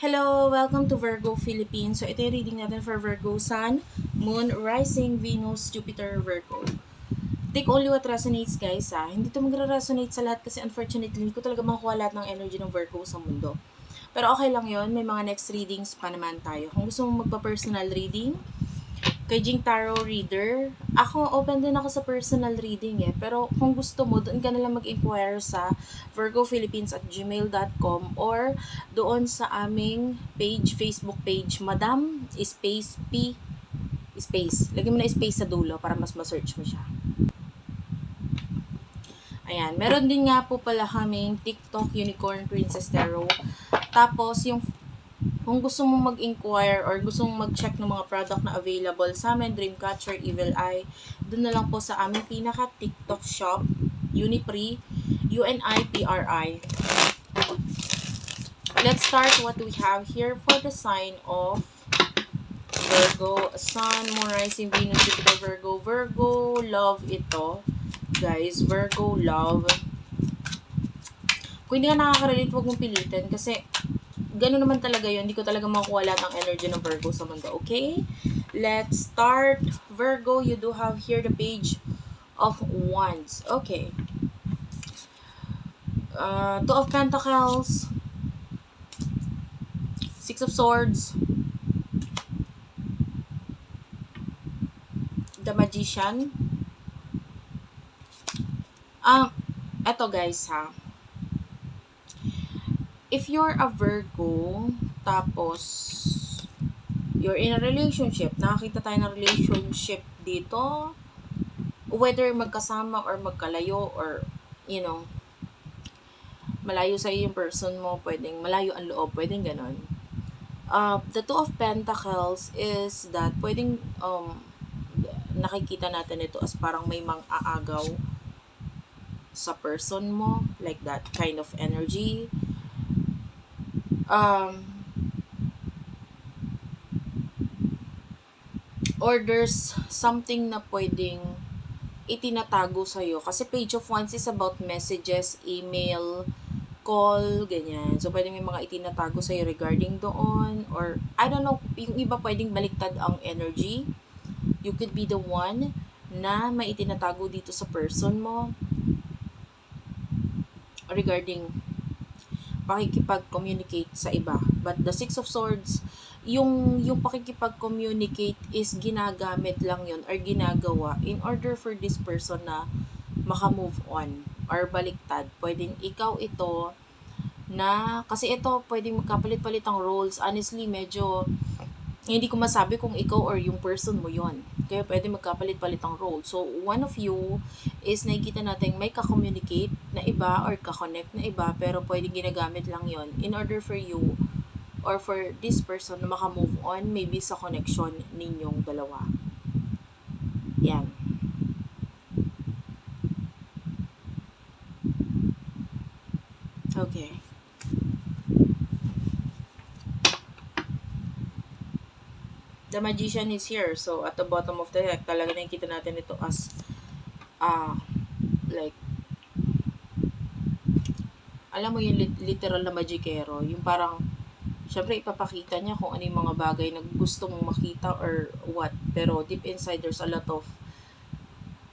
Hello! Welcome to Virgo Philippines. So, ito yung reading natin for Virgo Sun, Moon, Rising, Venus, Jupiter, Virgo. Take only what resonates, guys, ha. Hindi to magre-resonate sa lahat kasi unfortunately, hindi ko talaga makuha lahat ng energy ng Virgo sa mundo. Pero okay lang yon May mga next readings pa naman tayo. Kung gusto mo magpa-personal reading, kay Jing Tarot Reader, ako, open din ako sa personal reading eh. Pero kung gusto mo, doon ka nalang mag-inquire sa virgophilippines at gmail.com or doon sa aming page, Facebook page, Madam Space P Space. Lagyan mo na space sa dulo para mas ma-search mo siya. Ayan. Meron din nga po pala kaming TikTok Unicorn Princess Tarot. Tapos, yung kung gusto mong mag-inquire or gusto mong mag-check ng mga product na available sa amin, Dreamcatcher, Evil Eye, doon na lang po sa aming pinaka-TikTok shop, Unipri, U-N-I-P-R-I. Let's start what we have here for the sign of Virgo, Sun, Moon, Rising, Venus, Jupiter, Virgo. Virgo, love ito. Guys, Virgo, love. Kung hindi ka nakaka-relate, huwag mong pilitin kasi ganun naman talaga yun. Hindi ko talaga makuha lahat ng energy ng Virgo sa mundo. Okay? Let's start. Virgo, you do have here the page of Wands. Okay. Uh, two of Pentacles. Six of Swords. The Magician. Um, eto guys ha if you're a Virgo, tapos you're in a relationship, nakakita tayo ng relationship dito, whether magkasama or magkalayo or, you know, malayo sa yung person mo, pwedeng malayo ang loob, pwedeng ganon. Uh, the Two of Pentacles is that pwedeng um, nakikita natin ito as parang may mang aagaw sa person mo, like that kind of energy um, or there's something na pwedeng itinatago sa'yo. Kasi page of wands is about messages, email, call, ganyan. So, pwedeng may mga itinatago sa'yo regarding doon. Or, I don't know, yung iba pwedeng baliktad ang energy. You could be the one na may itinatago dito sa person mo regarding pakikipag-communicate sa iba. But the Six of Swords, yung, yung pakikipag-communicate is ginagamit lang yon or ginagawa in order for this person na maka-move on or baliktad. Pwedeng ikaw ito na, kasi ito pwedeng magkapalit-palit ang roles. Honestly, medyo hindi ko masabi kung ikaw or yung person mo yon kaya pwede magkapalit-palit ang role. So, one of you is nakikita natin may ka-communicate na iba or ka-connect na iba pero pwedeng ginagamit lang yon in order for you or for this person na maka-move on maybe sa connection ninyong dalawa. Yan. Okay. The magician is here. So, at the bottom of the deck, talaga nakikita natin ito as, ah, uh, like, alam mo yung literal na magikero, yung parang, syempre ipapakita niya kung ano yung mga bagay na gusto mong makita or what. Pero deep inside, there's a lot of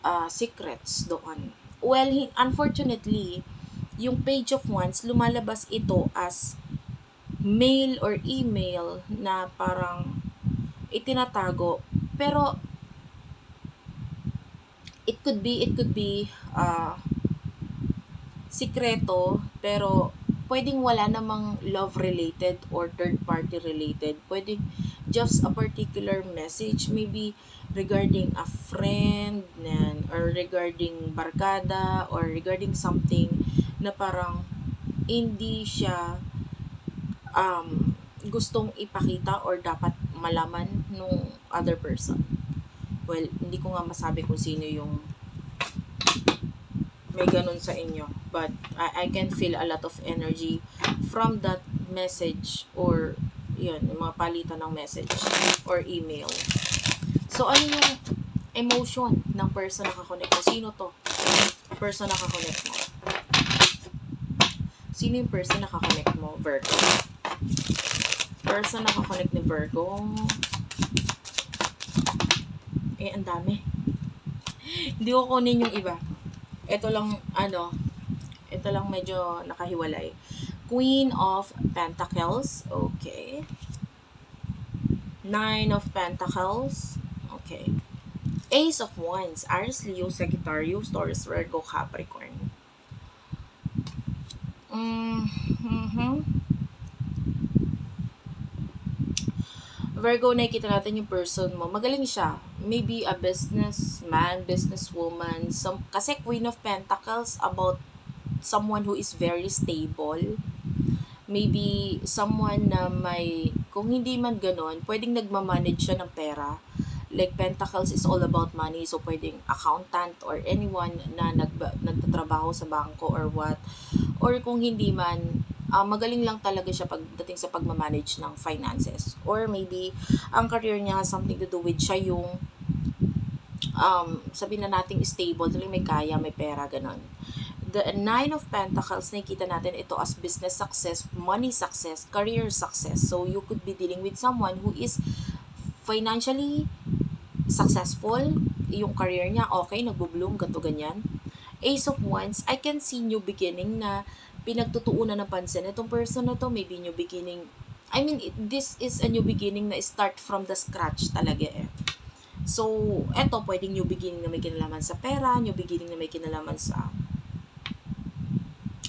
uh, secrets doon. Well, he, unfortunately, yung page of wands, lumalabas ito as mail or email na parang itinatago. Pero, it could be, it could be, uh, sikreto, pero pwedeng wala namang love related or third party related. Pwedeng just a particular message, maybe regarding a friend, nan, or regarding barkada, or regarding something na parang hindi siya um, gustong ipakita or dapat malaman nung other person. Well, hindi ko nga masabi kung sino yung may ganun sa inyo. But I, I can feel a lot of energy from that message or yun, yung mga palitan ng message or email. So, ano yung emotion ng person na kakonect mo? Sino to? Person na kakonect mo? Sino yung person na kakonect mo? Virgo. Person nakakonect ni Virgo. Eh, ang dami. Hindi ko kunin yung iba. Ito lang, ano, ito lang medyo nakahiwalay. Queen of Pentacles. Okay. Nine of Pentacles. Okay. Ace of Wands. Aries, Leo, Sagittarius, Taurus, Virgo, Capricorn. Mm-hmm. Virgo, nakikita natin yung person mo. Magaling siya. Maybe a businessman, businesswoman. Some, kasi Queen of Pentacles about someone who is very stable. Maybe someone na may, kung hindi man ganon, pwedeng nagmamanage siya ng pera. Like Pentacles is all about money. So pwedeng accountant or anyone na nag, nagtatrabaho sa bangko or what. Or kung hindi man, uh, magaling lang talaga siya pagdating sa pagmamanage ng finances. Or maybe, ang career niya has something to do with siya yung um, sabihin na nating stable, talagang may kaya, may pera, ganon the nine of pentacles nakikita natin ito as business success money success career success. So you could be dealing with someone who is financially successful yung career niya okay nagbo-bloom ganto ganyan ace of wands i can see new beginning na pinagtutuunan ng pansin itong person na to maybe new beginning. I mean, it, this is a new beginning na start from the scratch talaga eh. So, eto, pwedeng new beginning na may kinalaman sa pera, new beginning na may kinalaman sa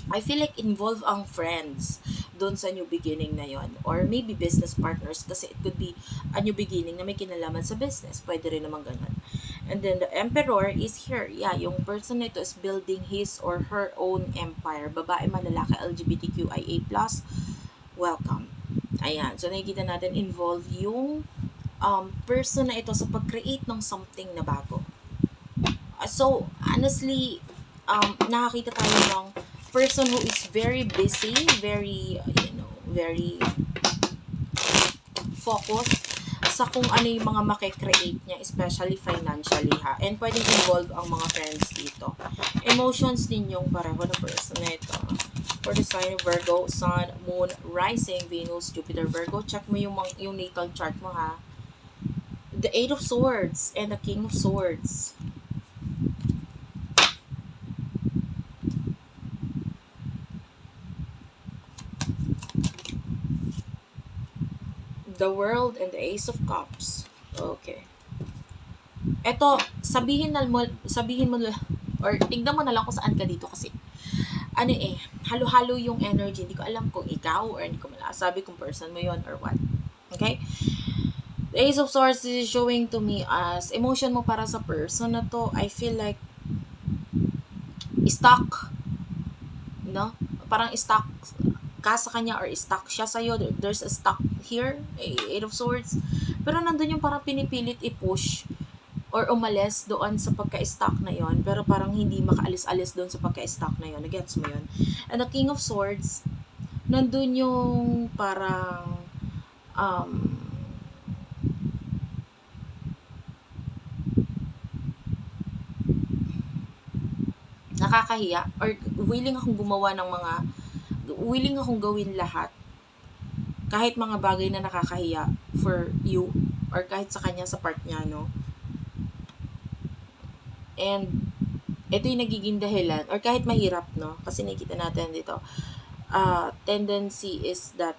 I feel like involve ang friends doon sa new beginning na yon or maybe business partners kasi it could be a new beginning na may kinalaman sa business. Pwede rin naman ganun and then the emperor is here. Yeah yung person nito is building his or her own empire. Babae man lalaki LGBTQIA+, welcome. Ayan. So nakikita natin involve yung um, person na ito sa pag-create ng something na bago. Uh, so honestly um, nakakita tayo ng person who is very busy, very, you know, very focused sa kung ano yung mga makikreate niya, especially financially ha. And pwedeng involve ang mga friends dito. Emotions ninyong pareho na person na ito. For the sign of Virgo, Sun, Moon, Rising, Venus, Jupiter, Virgo, check mo yung, yung natal chart mo ha. The Eight of Swords and the King of Swords. The World, and the Ace of Cups. Okay. Eto, sabihin na mo, sabihin mo, or tignan mo na lang kung saan ka dito kasi, ano eh, halo-halo yung energy. Hindi ko alam kung ikaw or hindi ko malasabi kung person mo yon or what. Okay? The Ace of Swords is showing to me as emotion mo para sa person na to. I feel like stuck. No? Parang stuck ka sa kanya or stuck siya sa'yo. There's a stuck here, Eight of Swords. Pero nandun yung parang pinipilit i-push or umalis doon sa pagka-stuck na yon pero parang hindi makaalis-alis doon sa pagka-stuck na yon Nagets mo yon And the King of Swords, nandun yung parang um, nakakahiya or willing akong gumawa ng mga willing akong gawin lahat. Kahit mga bagay na nakakahiya for you or kahit sa kanya sa part niya no? And ito yung nagiging dahilan or kahit mahirap no? Kasi nakita natin dito uh, tendency is that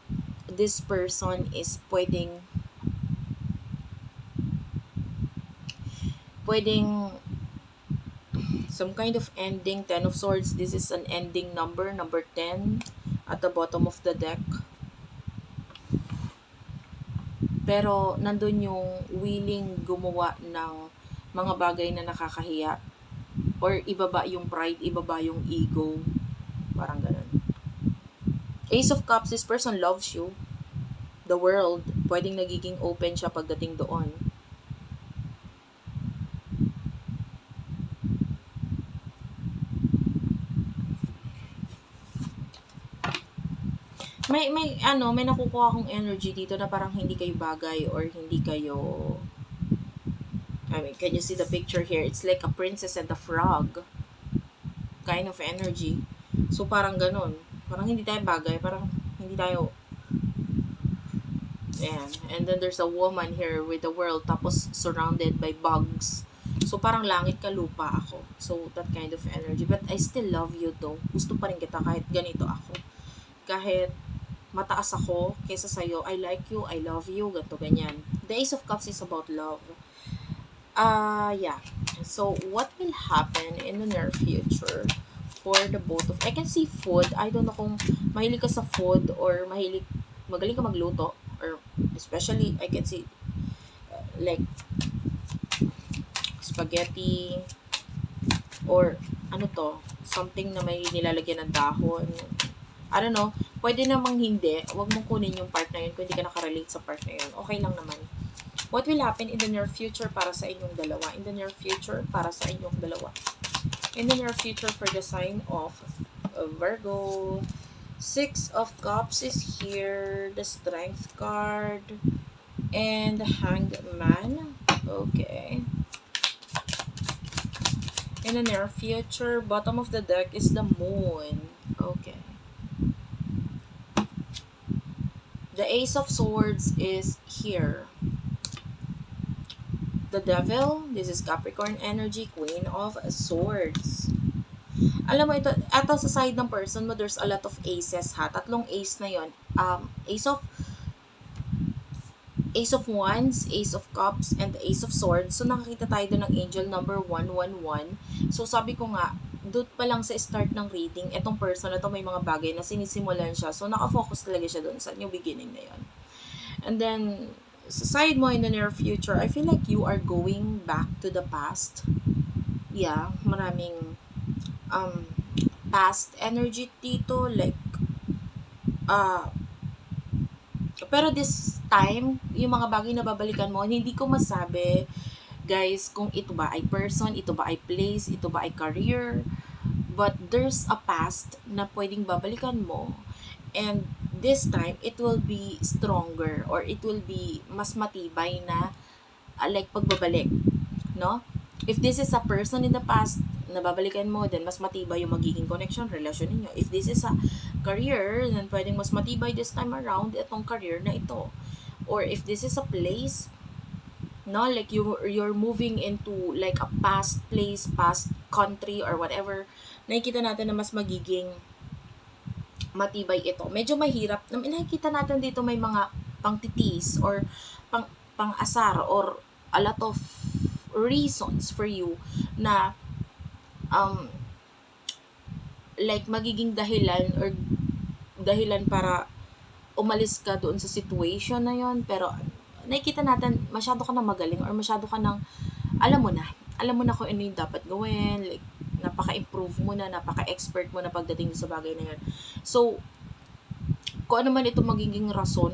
this person is pwedeng pwedeng some kind of ending ten of swords. This is an ending number number 10 at the bottom of the deck. Pero nandun yung willing gumawa ng mga bagay na nakakahiya or ibaba yung pride, ibaba yung ego. Parang ganun. Ace of Cups, this person loves you. The world, pwedeng nagiging open siya pagdating doon may may ano, may nakukuha akong energy dito na parang hindi kayo bagay or hindi kayo I mean, can you see the picture here? It's like a princess and a frog kind of energy. So parang ganun. Parang hindi tayo bagay, parang hindi tayo Ayan. And then there's a woman here with the world tapos surrounded by bugs. So parang langit ka lupa ako. So that kind of energy. But I still love you though. Gusto pa rin kita kahit ganito ako. Kahit mataas ako kaysa sa'yo, I like you, I love you, ganito, ganyan. The Ace of Cups is about love. Ah, uh, yeah. So, what will happen in the near future for the both of... I can see food. I don't know kung mahilig ka sa food or mahilig, magaling ka magluto. Or especially, I can see uh, like spaghetti or ano to, something na may nilalagyan ng dahon. I don't know, pwede namang hindi. Huwag mong kunin yung part na yun kung hindi ka nakarelate sa part na yun. Okay lang naman. What will happen in the near future para sa inyong dalawa? In the near future para sa inyong dalawa. In the near future for the sign of Virgo. Six of Cups is here. The Strength card. And the Hanged Man. Okay. In the near future, bottom of the deck is the Moon. Okay. The Ace of Swords is here. The Devil, this is Capricorn energy, Queen of Swords. Alam mo ito, ito sa side ng person mo, there's a lot of aces ha. Tatlong ace na yon. Um, ace of Ace of Wands, Ace of Cups, and Ace of Swords. So, nakakita tayo doon ng angel number 111. So, sabi ko nga, doon pa lang sa start ng reading, etong person na to may mga bagay na sinisimulan siya. So, nakafocus talaga siya doon sa new beginning na yon. And then, sa side mo in the near future, I feel like you are going back to the past. Yeah, maraming um, past energy dito. Like, uh, pero this time, yung mga bagay na babalikan mo, hindi ko masabi, guys, kung ito ba ay person, ito ba ay place, ito ba ay career. But there's a past na pwedeng babalikan mo. And this time, it will be stronger or it will be mas matibay na uh, like pagbabalik. No? If this is a person in the past, nababalikan mo, then mas matibay yung magiging connection, relasyon ninyo. If this is a career, then pwedeng mas matibay this time around itong career na ito. Or if this is a place, no, like you, you're moving into like a past place, past country, or whatever, nakikita natin na mas magiging matibay ito. Medyo mahirap. Nakikita natin dito may mga pangtitis or pang, pang-asar or a lot of reasons for you na um like magiging dahilan or dahilan para umalis ka doon sa situation na yon pero nakikita natin masyado ka na magaling or masyado ka nang alam mo na alam mo na kung ano yung dapat gawin like napaka-improve mo na napaka-expert mo na pagdating sa bagay na yun. So kung ano man ito magiging rason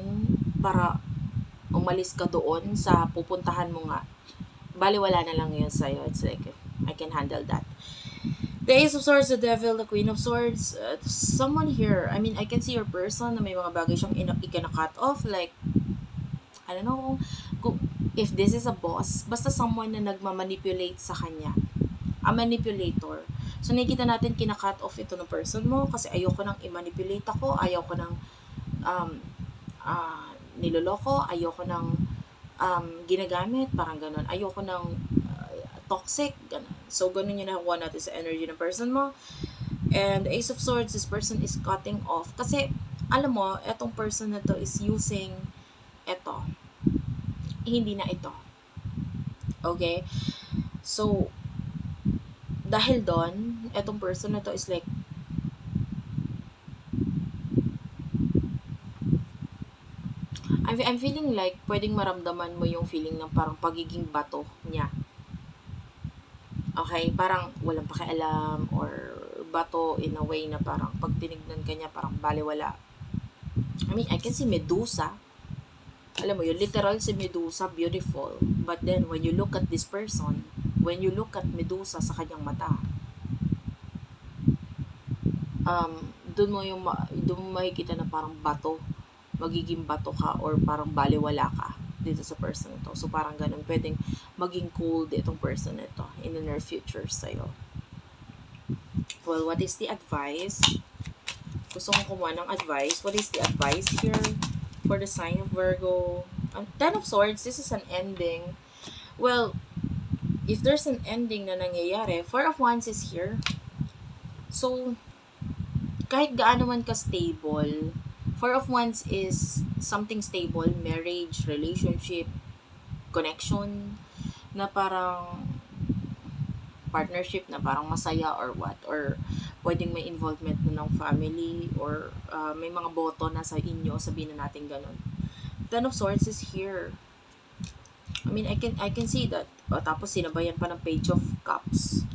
para umalis ka doon sa pupuntahan mo nga bali wala na lang yun sa'yo. It's like I can handle that. The Ace of Swords, the Devil, the Queen of Swords, uh, someone here, I mean, I can see your person na may mga bagay siyang ina- ikina-cut off, like, I don't know, kung, if this is a boss, basta someone na nagmamanipulate sa kanya. A manipulator. So, nakikita natin kina-cut off ito ng person mo kasi ayoko nang i-manipulate ako, ayoko nang um, uh, niloloko, ayoko nang um, ginagamit, parang ganun. Ayoko nang toxic, ganun. So, ganun yung nakuha natin sa energy ng person mo. And Ace of Swords, this person is cutting off. Kasi, alam mo, etong person na to is using eto. Hindi na ito. Okay? So, dahil doon, etong person na to is like, I'm, I'm feeling like pwedeng maramdaman mo yung feeling ng parang pagiging bato niya Okay? Parang walang pakialam or bato in a way na parang pag tinignan ka niya parang baliwala. I mean, I can see Medusa. Alam mo yun, literal si Medusa, beautiful. But then, when you look at this person, when you look at Medusa sa kanyang mata, um, doon mo yung, doon mo makikita na parang bato, magiging bato ka or parang baliwala ka dito sa person ito. So, parang ganun. Pwedeng maging cold itong person ito in the near future sa'yo. Well, what is the advice? Gusto kong kumuha ng advice. What is the advice here for the sign of Virgo. Um, Ten of Swords, this is an ending. Well, if there's an ending na nangyayari, Four of Wands is here. So, kahit gaano man ka-stable, Four of Wands is something stable, marriage, relationship, connection, na parang partnership na parang masaya or what or pwedeng may involvement na ng family or uh, may mga boto na sa inyo sabihin na natin ganun. Ten of swords is here. I mean I can I can see that. O, tapos sinabayan pa ng page of cups.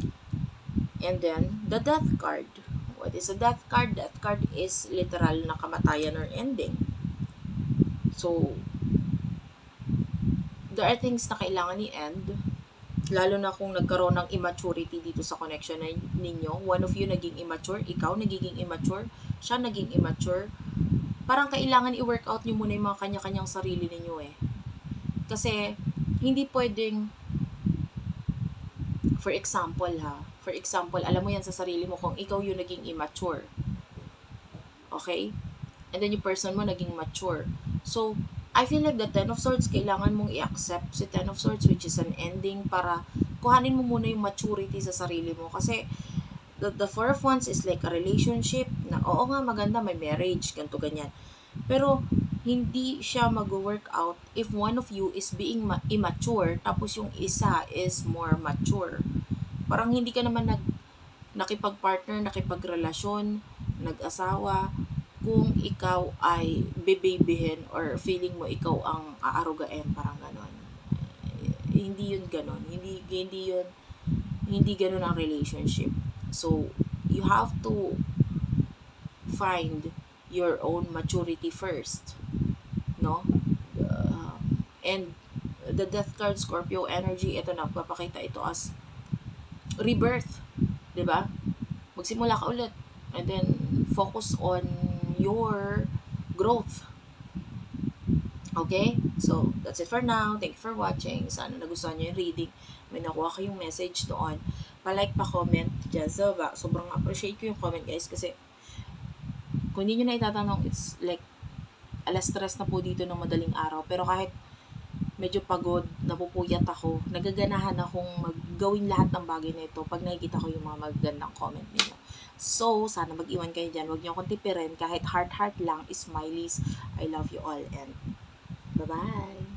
And then the death card. What is a death card? Death card is literal na kamatayan or ending. So there are things na kailangan i-end lalo na kung nagkaroon ng immaturity dito sa connection na ninyo. One of you naging immature, ikaw nagiging immature, siya naging immature. Parang kailangan i-work out nyo muna yung mga kanya-kanyang sarili ninyo eh. Kasi, hindi pwedeng, for example ha, for example, alam mo yan sa sarili mo kung ikaw yung naging immature. Okay? And then yung person mo naging mature. So, I feel like the Ten of Swords, kailangan mong i-accept si Ten of Swords, which is an ending para kuhanin mo muna yung maturity sa sarili mo. Kasi, the, the Four of Wands is like a relationship na, oo nga, maganda, may marriage, ganto ganyan. Pero, hindi siya mag-work out if one of you is being ma- immature, tapos yung isa is more mature. Parang hindi ka naman nag, nakipag-partner, nakipagrelasyon, nag-asawa, kung ikaw ay bebabyhin or feeling mo ikaw ang aarugain, parang ganon. Eh, hindi yun ganon. Hindi, hindi yun, hindi ganon ang relationship. So, you have to find your own maturity first. No? Uh, and the death card Scorpio energy, ito na, papakita ito as rebirth. ba? Magsimula ka ulit and then focus on your growth. Okay? So, that's it for now. Thank you for watching. Sana nagustuhan nyo yung reading. May nakuha kayong message doon. Pa-like, pa-comment dyan sa baba. Sobrang appreciate ko yung comment guys kasi kung hindi nyo na itatanong, it's like alas stress na po dito ng madaling araw. Pero kahit medyo pagod, napupuyat ako, nagaganahan akong maggawin lahat ng bagay na ito pag nakikita ko yung mga magagandang comment ninyo. So, sana mag-iwan kayo dyan. Huwag niyo akong tipirin. Kahit heart-heart lang, smileys. I love you all and bye-bye!